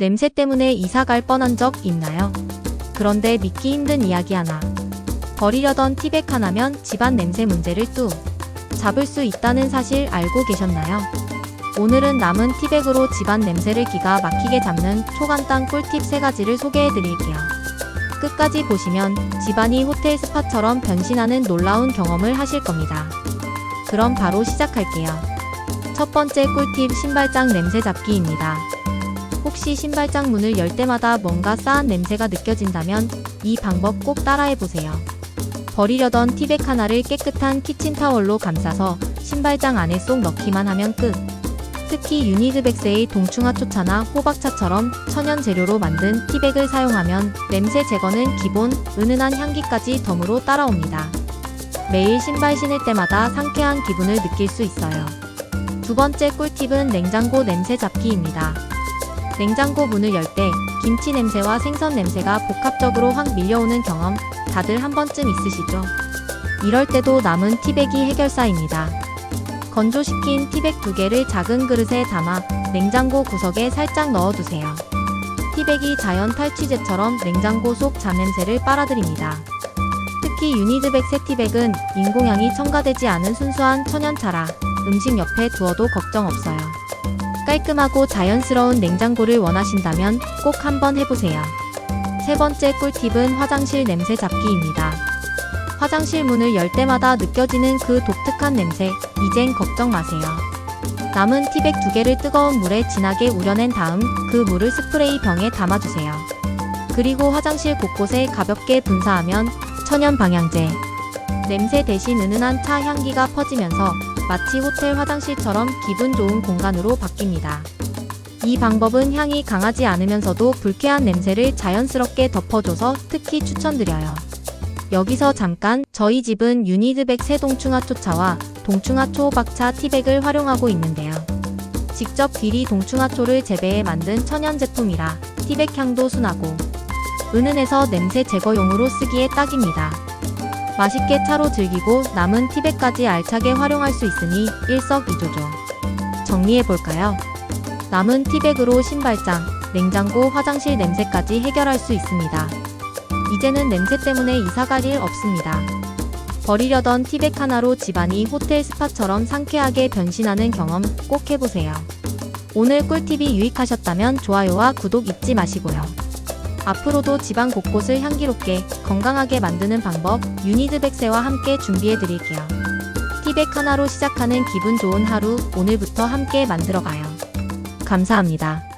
냄새 때문에 이사 갈 뻔한 적 있나요? 그런데 믿기 힘든 이야기 하나. 버리려던 티백 하나면 집안 냄새 문제를 뚝 잡을 수 있다는 사실 알고 계셨나요? 오늘은 남은 티백으로 집안 냄새를 기가 막히게 잡는 초간단 꿀팁 3가지를 소개해 드릴게요. 끝까지 보시면 집안이 호텔 스파처럼 변신하는 놀라운 경험을 하실 겁니다. 그럼 바로 시작할게요. 첫 번째 꿀팁 신발장 냄새 잡기입니다. 혹시 신발장 문을 열 때마다 뭔가 싸한 냄새가 느껴진다면 이 방법 꼭 따라해 보세요. 버리려던 티백 하나를 깨끗한 키친타월로 감싸서 신발장 안에 쏙 넣기만 하면 끝. 특히 유니드백스의 동충하 초차나 호박차처럼 천연 재료로 만든 티백을 사용하면 냄새 제거는 기본, 은은한 향기까지 덤으로 따라옵니다. 매일 신발 신을 때마다 상쾌한 기분을 느낄 수 있어요. 두 번째 꿀팁은 냉장고 냄새 잡기입니다. 냉장고 문을 열 때 김치 냄새와 생선 냄새가 복합적으로 확 밀려오는 경험 다들 한 번쯤 있으시죠? 이럴 때도 남은 티백이 해결사입니다. 건조시킨 티백 두 개를 작은 그릇에 담아 냉장고 구석에 살짝 넣어두세요. 티백이 자연 탈취제처럼 냉장고 속 잡냄새를 빨아들입니다. 특히 유니드백 새 티백은 인공향이 첨가되지 않은 순수한 천연차라 음식 옆에 두어도 걱정 없어요. 깔끔하고 자연스러운 냉장고를 원하신다면 꼭 한번 해보세요. 세 번째 꿀팁은 화장실 냄새 잡기입니다. 화장실 문을 열 때마다 느껴지는 그 독특한 냄새, 이젠 걱정 마세요. 남은 티백 두 개를 뜨거운 물에 진하게 우려낸 다음 그 물을 스프레이 병에 담아주세요. 그리고 화장실 곳곳에 가볍게 분사하면 천연 방향제. 냄새 대신 은은한 차 향기가 퍼지면서 마치 호텔 화장실처럼 기분 좋은 공간으로 바뀝니다. 이 방법은 향이 강하지 않으면서도 불쾌한 냄새를 자연스럽게 덮어줘서 특히 추천드려요. 여기서 잠깐 저희 집은 유니드백 새 동충하 초차와 동충하 초호박차 티백을 활용하고 있는데요. 직접 귀리 동충하초를 재배해 만든 천연 제품이라 티백 향도 순하고 은은해서 냄새 제거용으로 쓰기에 딱입니다. 맛있게 차로 즐기고 남은 티백까지 알차게 활용할 수 있으니 일석이조죠. 정리해볼까요? 남은 티백으로 신발장, 냉장고, 화장실 냄새까지 해결할 수 있습니다. 이제는 냄새 때문에 이사 갈 일 없습니다. 버리려던 티백 하나로 집안이 호텔 스파처럼 상쾌하게 변신하는 경험 꼭 해보세요. 오늘 꿀팁이 유익하셨다면 좋아요와 구독 잊지 마시고요. 앞으로도 집안 곳곳을 향기롭게 건강하게 만드는 방법 유니드 백세와 함께 준비해 드릴게요. 티백 하나로 시작하는 기분 좋은 하루 오늘부터 함께 만들어가요. 감사합니다.